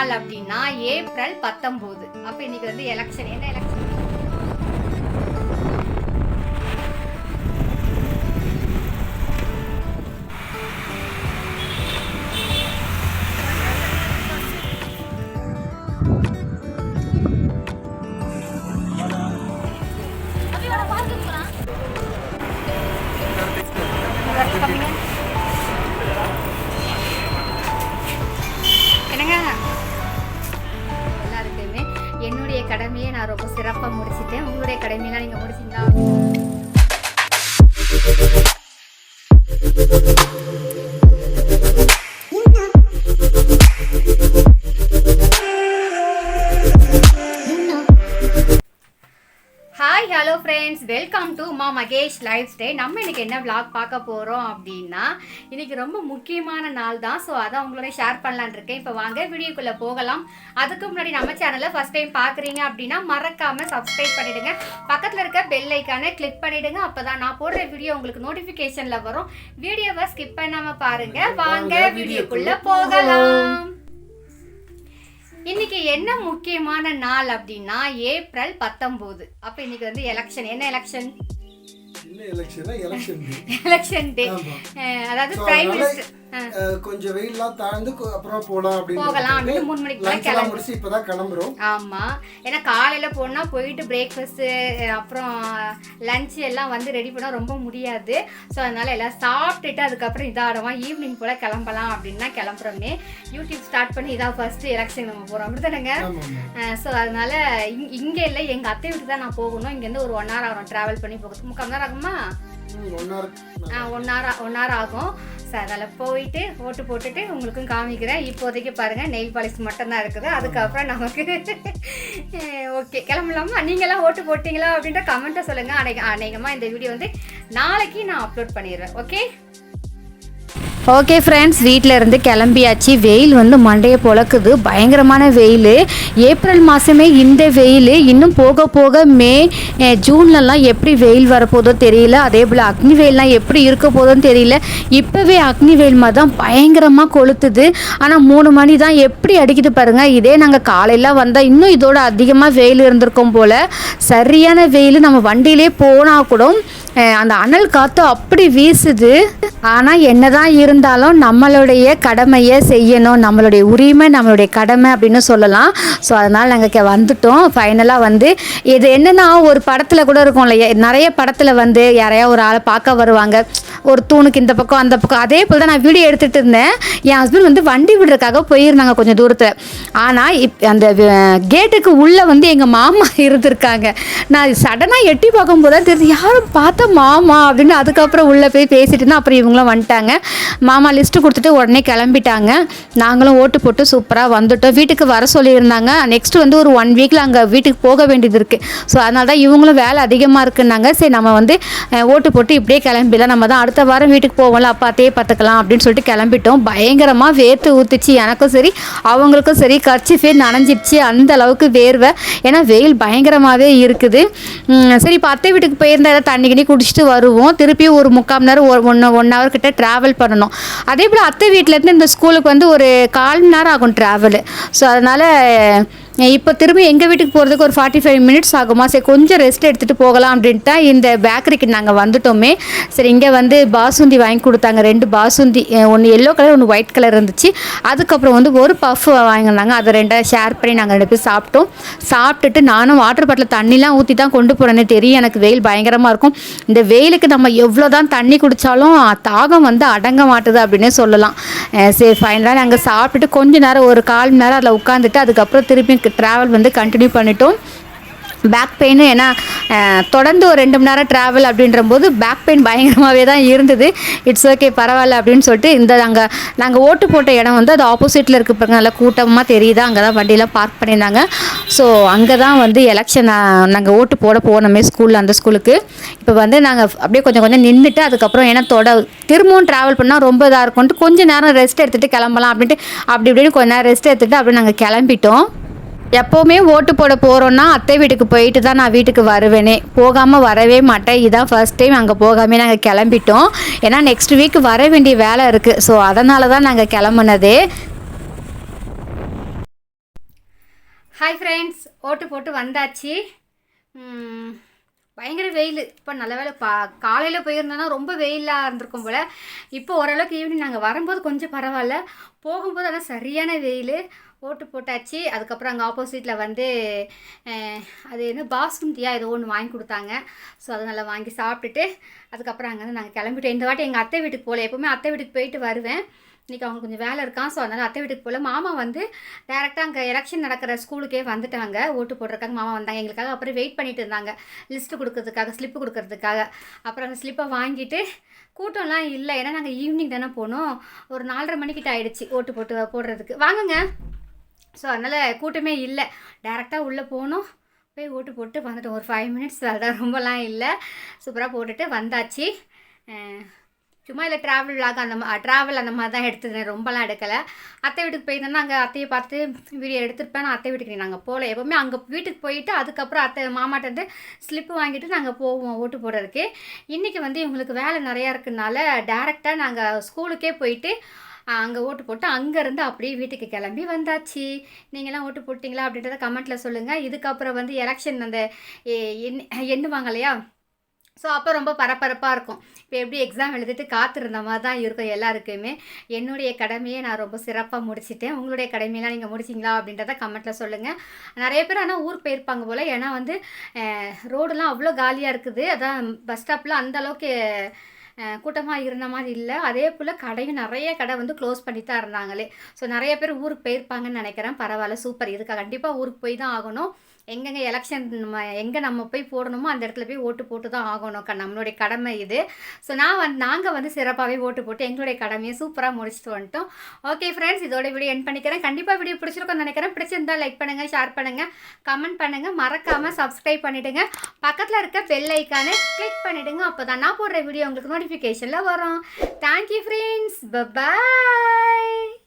நாள் அப்படின்னா ஏப்ரல் பத்தொம்போது. அப்போ இன்னைக்கு வந்து எலெக்ஷன் என்ன எலெக்ஷன் வெல்கம் டு மா மகேஷ் லைஃப் ஸ்டே நம்ம இன்னைக்கு என்ன vlog பார்க்க போகிறோம் அப்படின்னா இன்னைக்கு ரொம்ப முக்கியமான நாள் தான். ஸோ அதை உங்களோட ஷேர் பண்ணலான்னு இருக்கேன். இப்போ வாங்க வீடியோக்குள்ளே போகலாம். அதுக்கு முன்னாடி நம்ம சேனலை ஃபஸ்ட் டைம் பார்க்குறீங்க அப்படின்னா மறக்காமல் சப்ஸ்கிரைப் பண்ணிடுங்க. பக்கத்தில் இருக்க பெல் ஐக்கானை கிளிக் பண்ணிடுங்க. அப்போ தான் நான் போடுற வீடியோ உங்களுக்கு நோட்டிஃபிகேஷனில் வரும். வீடியோவை ஸ்கிப் பண்ணாமல் பாருங்க. வாங்க வீடியோக்குள்ளே போகலாம். இன்னைக்கு என்ன முக்கியமான நாள் அப்படின்னா ஏப்ரல் பத்தொம்போது. அப்போ இன்னைக்கு வந்து எலெக்ஷன் என்ன எலெக்ஷன் எலெக்ஷனா எலெக்ஷன் எலெக்ஷன் டே அதாவது பிரைம் மினிஸ்டர் கொஞ்சம் வெயில்லாம் தாழ்ந்து அப்புறம் போலாம் அப்படின்னு போகலாம் அப்படின்னு மூணு மணிக்கு முடிச்சு இப்பதான் கிளம்புறோம். ஆமா. ஏன்னா காலையில போனா போயிட்டு பிரேக்ஃபாஸ்ட் அப்புறம் லஞ்ச் எல்லாம் வந்து ரெடி பண்ண ரொம்ப முடியாது. ஸோ அதனால எல்லாம் சாப்பிட்டுட்டு அதுக்கப்புறம் இதாடமா ஈவினிங் போல கிளம்பலாம் அப்படின்னு கிளம்புறோமே. யூடியூப் ஸ்டார்ட் பண்ணி இதான் ஃபர்ஸ்ட் எலெக்ஷன் நம்ம போறோம். ஆமா ஸோ அதனால இங் இங்கே இல்லை. எங்கள் அத்தை வீட்டுக்கு தான் நான் போகணும். இங்கேருந்து ஒரு ஒன் ஹவர் ஆகும் ட்ராவல் பண்ணி போகிறது முக்கால் நேரம் ஆகுமா? One one hour one hour ஆகும் ஸோ அதில் போயிட்டு ஓட்டு போட்டுட்டு உங்களுக்கும் காமிக்கிறேன். இப்போதைக்கு பாருங்கள் நெயில் பாலிஷ் மட்டும்தான் இருக்குது. அதுக்கப்புறம் நமக்கு ஓகே கிளம்பலாமா? நீங்களாம் ஓட்டு போட்டிங்களா அப்படின்ற கமெண்ட்டை சொல்லுங்கள் அநேக அநேகமாக இந்த வீடியோ வந்து நாளைக்கு நான் அப்லோட் பண்ணிடுவேன் ஓகே ஓகே ஃப்ரெண்ட்ஸ் வீட்டில் இருந்து கிளம்பியாச்சு. வெயில் வந்து மண்டையை பொழக்குது. பயங்கரமான வெயில். ஏப்ரல் மாதமே இந்த வெயில். இன்னும் போக போக மே ஜூன்லலாம் எப்படி வெயில் வரப்போதோ தெரியல. அதே போல் அக்னி வெயில்லாம் எப்படி இருக்க போதோன்னு தெரியல. இப்போவே அக்னி வெயில் மாதிரி தான் பயங்கரமாக கொளுத்துது. ஆனால் மூணு மணி தான் எப்படி அடிக்குது பாருங்கள் இதே நாங்கள் காலையில் வந்தால் இன்னும் இதோட அதிகமாக வெயில் இருந்திருக்கும் போல். சரியான வெயில். நம்ம வண்டியிலே போனால் கூட அந்த அனல் காற்று அப்படி வீசுது. ஆனால் என்னதான் இருந்தாலும் நம்மளுடைய கடமையை செய்யணும். நம்மளுடைய உரிமை நம்மளுடைய கடமை அப்படின்னு சொல்லலாம். ஸோ அதனால் நாங்கள் வந்துட்டோம். ஃபைனலாக வந்து இது என்னென்னா ஒரு படத்தில் கூட இருக்கும் இல்லையா? நிறைய படத்தில் வந்து யாரையா ஒரு ஆளை பார்க்க வருவாங்க. ஒரு தூணுக்கு இந்த பக்கம் அந்த பக்கம். அதே போல் தான் நான் வீடியோ எடுத்துகிட்டு இருந்தேன். என் ஹஸ்பண்ட் வந்து வண்டி விடுறதுக்காக போயிருந்தாங்க கொஞ்சம் தூரத்தில். ஆனால் இப் அந்த கேட்டுக்கு உள்ளே வந்து எங்கள் மாமா இருந்திருக்காங்க. நான் சடனாக எட்டி பார்க்கும்போது தான் தெரியுது யாரும் பார்த்தா மாமா? அப்படின்னு அதுக்கப்புறம் உள்ளே போய் பேசிட்டு இருந்தேன். அப்புறம் இவங்களும் வந்துட்டாங்க. மாமா லிஸ்ட்டு கொடுத்துட்டு உடனே கிளம்பிட்டாங்க. நாங்களும் ஓட்டு போட்டு சூப்பராக வந்துட்டோம். வீட்டுக்கு வர சொல்லியிருந்தாங்க. நெக்ஸ்ட் வந்து ஒரு ஒன் வீக்கில் அங்கே வீட்டுக்கு போக வேண்டியது இருக்குது ஸோ அதனால தான் இவங்களும் வேலை அதிகமாக இருக்குன்னாங்க. சரி நம்ம வந்து ஓட்டு போட்டு இப்படியே கிளம்பிடலாம். நம்ம தான் அடுத்த வாரம் வீட்டுக்கு போவோம்ல அப்போ பார்த்துக்கலாம் அப்படின்னு சொல்லிட்டு கிளம்பிட்டோம். பயங்கரமாக வேர்த்து ஊத்துச்சு. எனக்கும் சரி அவங்களுக்கும் சரி கர்ச்சிஃபே நனைஞ்சிடுச்சு அந்த அளவுக்கு வேர்வை. ஏன்னா வெயில் பயங்கரமாகவே இருக்குது. சரி இப்போ அத்தை வீட்டுக்கு போயிருந்தா ஏதாவது தண்ணி கிண்ணி குடிச்சிட்டு வருவோம். திருப்பி ஒரு முக்கால் நேரம் ஒரு ஒன்று ஒன் ஹவர் கிட்ட ட்ராவல் பண்ணணும். அதே போல் அத்தை வீட்டிலேருந்து இந்த ஸ்கூலுக்கு வந்து ஒரு கால் மணி நேரம் ஆகும் ட்ராவலு ஸோ அதனால் இப்போ திரும்பி எங்கள் வீட்டுக்கு போகிறதுக்கு ஒரு ஃபார்ட்டி ஃபைவ் மினிட்ஸ் ஆகுமா? சரி கொஞ்சம் ரெஸ்ட் எடுத்துகிட்டு போகலாம் அப்படின்ட்டு இந்த பேக்கரிக்கு நாங்கள் வந்துட்டோமே. சரி இங்கே வந்து பாசுந்தி வாங்கி கொடுத்தாங்க. ரெண்டு பாசுந்தி ஒன்று எல்லோ கலர் ஒன்று ஒயிட் கலர் இருந்துச்சு. அதுக்கப்புறம் வந்து ஒரு பஃப் வாங்கினாங்க. அதை ரெண்டாக ஷேர் பண்ணி நாங்கள் ரெண்டு பேர் சாப்பிட்டோம். சாப்பிட்டுட்டு நானும் வாட்டர் பாட்டில் தண்ணிலாம் ஊற்றி தான் கொண்டு போகிறேன்னு தெரியும். எனக்கு வெயில் பயங்கரமாக இருக்கும். இந்த வெயிலுக்கு நம்ம எவ்வளோ தான் தண்ணி குடித்தாலும் தாகம் வந்து அடங்க மாட்டுது அப்படின்னே சொல்லலாம். சரி ஃபைனலாக நாங்கள் சாப்பிட்டுட்டு கொஞ்ச நேரம் ஒரு கால் மணி நேரம் அதில் உட்காந்துட்டு அதுக்கப்புறம் திருப்பி ட்ராவல் வந்து கண்டினியூ பண்ணிட்டோம். பேக் பெயின் ஏன்னா தொடர்ந்து ஒரு ரெண்டு மணி நேரம் ட்ராவல் அப்படின்ற போது பேக் பெயின் பயங்கரமாகவே தான் இருந்தது. இட்ஸ் ஓகே பரவாயில்ல அப்படின்னு சொல்லிட்டு இந்த நாங்கள் நாங்கள் ஓட்டு போட்ட இடம் வந்து அது ஆப்போசிட்டில் இருக்க பாருங்க. நல்லா கூட்டமாக தெரியுதா? அங்கே தான் வண்டியெல்லாம் பார்க் பண்ணியிருந்தாங்க. ஸோ அங்கே தான் வந்து எலெக்ஷன் நாங்கள் ஓட்டு போட போனோமே ஸ்கூலில் அந்த ஸ்கூலுக்கு இப்போ வந்து நாங்கள் அப்படியே கொஞ்சம் கொஞ்சம் நின்றுட்டு அதுக்கப்புறம் ஏன்னா தொட திரும்பவும் ட்ராவல் பண்ணால் ரொம்ப இதாக இருக்கும்ட்டு கொஞ்சம் நேரம் ரெஸ்ட் எடுத்துகிட்டு கிளம்பலாம் அப்படின்ட்டு அப்படி இப்படின்னு கொஞ்ச நேரம் ரெஸ்ட் எடுத்துகிட்டு அப்படியே நாங்கள் கிளம்பிட்டோம். எப்போவுமே ஓட்டு போட போகிறோன்னா அத்தை வீட்டுக்கு போயிட்டு தான் நான் வீட்டுக்கு வருவேனே. போகாமல் வரவே மாட்டேன். இதான் ஃபர்ஸ்ட் டைம் அங்கே போகாமே நாங்கள் கிளம்பிட்டோம். ஏன்னா நெக்ஸ்ட் வீக் வர வேண்டிய வேலை இருக்குது ஸோ அதனால தான் நாங்கள் கிளம்புனதே. ஹாய் ஃப்ரெண்ட்ஸ் ஓட்டு போட்டு வந்தாச்சு. பயங்கர வெயில். இப்போ நல்ல வேலை பா காலையில் போயிருந்தோன்னா ரொம்ப வெயிலாக இருந்திருக்கும் போல். இப்போ ஓரளவுக்கு ஈவினிங் நாங்கள் வரும்போது கொஞ்சம் பரவாயில்ல. போகும்போது ஆனால் சரியான வெயில். ஓட்டு போட்டாச்சு. அதுக்கப்புறம் அங்கே ஆப்போசிட்டில் வந்து அது என்ன பாஸ்மதியாக ஏதோ ஒன்று வாங்கி கொடுத்தாங்க. ஸோ அதை நல்லா வாங்கி சாப்பிட்டுட்டு அதுக்கப்புறம் அங்கேருந்து நாங்கள் கிளம்பிட்டோம். இந்த வாட்டி எங்கள் அத்தை வீட்டுக்கு போகல. எப்போவுமே அத்தை வீட்டுக்கு போயிட்டு வருவேன். இன்றைக்கி அவங்க கொஞ்சம் வேலை இருக்கான் ஸோ அதனால் அத்தை வீட்டுக்கு போகல மாமா வந்து டேரெக்டாக அங்கே எலெக்ஷன் நடக்கிற ஸ்கூலுக்கே வந்துட்டாங்க. ஓட்டு போடுறதுக்காக மாமா வந்தாங்க. எங்களுக்காக அப்புறம் வெயிட் பண்ணிட்டு இருந்தாங்க. லிஸ்ட்டு கொடுக்கறதுக்காக ஸ்லிப்பு கொடுக்கறதுக்காக. அப்புறம் அந்த ஸ்லிப்பை வாங்கிட்டு கூட்டம்லாம் இல்லை. ஏன்னா நாங்கள் ஈவினிங் தானே போனோம். ஒரு நாலரை மணிக்கிட்ட ஆயிடுச்சு ஓட்டு போட்டு போடுறதுக்கு. வாங்குங்க. ஸோ அதனால் கூட்டமே இல்லை. டேரெக்டாக உள்ளே போனோம். போய் ஓட்டு போட்டு வந்துட்டோம். ஒரு ஃபைவ் மினிட்ஸ் தான். ரொம்பலாம் இல்லை. சூப்பராக போட்டுட்டு வந்தாச்சு. சும்மா இல்லை ட்ராவல் விலாக் அந்த மா ட்ராவல் அந்த மாதிரி தான் எடுத்துருந்தேன் ரொம்பலாம் எடுக்கலை. அத்தை வீட்டுக்கு போயிருந்தேன்னா அங்கே அத்தையை பார்த்து வீடியோ எடுத்துருப்பேன் நான் அத்தை வீட்டுக்கு நாங்கள் போகல. எப்போவுமே அங்கே வீட்டுக்கு போயிட்டு அதுக்கப்புறம் அத்தை மாமாட்டேருந்து ஸ்லிப்பு வாங்கிட்டு நாங்கள் போவோம் ஓட்டு போடுறதுக்கு. இன்றைக்கி வந்து இவங்களுக்கு வேலை நிறையா இருக்குனால டேரெக்டாக நாங்கள் ஸ்கூலுக்கே போயிட்டு அங்கே ஓட்டு போட்டு அங்கேருந்து அப்படியே வீட்டுக்கு கிளம்பி வந்தாச்சு. நீங்களாம் ஓட்டு போட்டிங்களா? அப்படின்றத கமெண்ட்டில் சொல்லுங்கள் இதுக்கப்புறம் வந்து எலெக்ஷன் அந்த எண்ணுவாங்க இல்லையா? ஸோ அப்போ ரொம்ப பரபரப்பாக இருக்கும். இப்போ எப்படி எக்ஸாம் எழுதிட்டு காத்திருந்த மாதிரி தான் இருக்கும் எல்லாருக்குமே. என்னுடைய கடமையை நான் ரொம்ப சிறப்பாக முடிச்சிட்டேன். உங்களுடைய கடமையெல்லாம் நீங்கள் முடிச்சிங்களா அப்படின்றத கமெண்ட்டில் சொல்லுங்கள் நிறைய பேர் ஆனால் ஊருக்கு போயிருப்பாங்க போல். ஏன்னா வந்து ரோடெலாம் அவ்வளோ காலியாக இருக்குது. அதான் பஸ் ஸ்டாப்பில் அந்த அளவுக்கு கூட்டமாக இருந்த மாதிரி இல்லை. அதே போல் கடையும் நிறைய கடை வந்து க்ளோஸ் பண்ணி தான் இருந்தாங்களே. ஸோ நிறைய பேர் ஊருக்கு போயிருப்பாங்கன்னு நினைக்கிறேன். பரவாயில்ல சூப்பர் இதுக்காக கண்டிப்பாக ஊருக்கு போய் தான் ஆகணும். எங்கெங்கே எலெக்ஷன் நம்ம எங்கே நம்ம போய் போடணுமோ அந்த இடத்துல போய் ஓட்டு போட்டு தான் ஆகணும். க- நம்மளுடைய கடமை இது. ஸோ நான் வந்து நாங்கள் வந்து சிறப்பாகவே ஓட்டு போட்டு எங்களுடைய கடமையை சூப்பராக முடிச்சுட்டு வந்துட்டோம். ஓகே ஃப்ரெண்ட்ஸ் இதோட வீடியோ என் பண்ணிக்கிறேன். கண்டிப்பாக வீடியோ பிடிச்சிருக்கோம்னு நினைக்கிறேன். பிடிச்சிருந்தா லைக் பண்ணுங்கள் ஷேர் பண்ணுங்கள் கமெண்ட் பண்ணுங்கள் மறக்காமல் சப்ஸ்கிரைப் பண்ணிவிடுங்க பக்கத்தில் இருக்க பெல் ஐக்கானை கிளிக் பண்ணிவிடுங்க அப்போ தான் நான் போடுற வீடியோ உங்களுக்கு நோட்டிஃபிகேஷனில் வரும். Thank you friends bye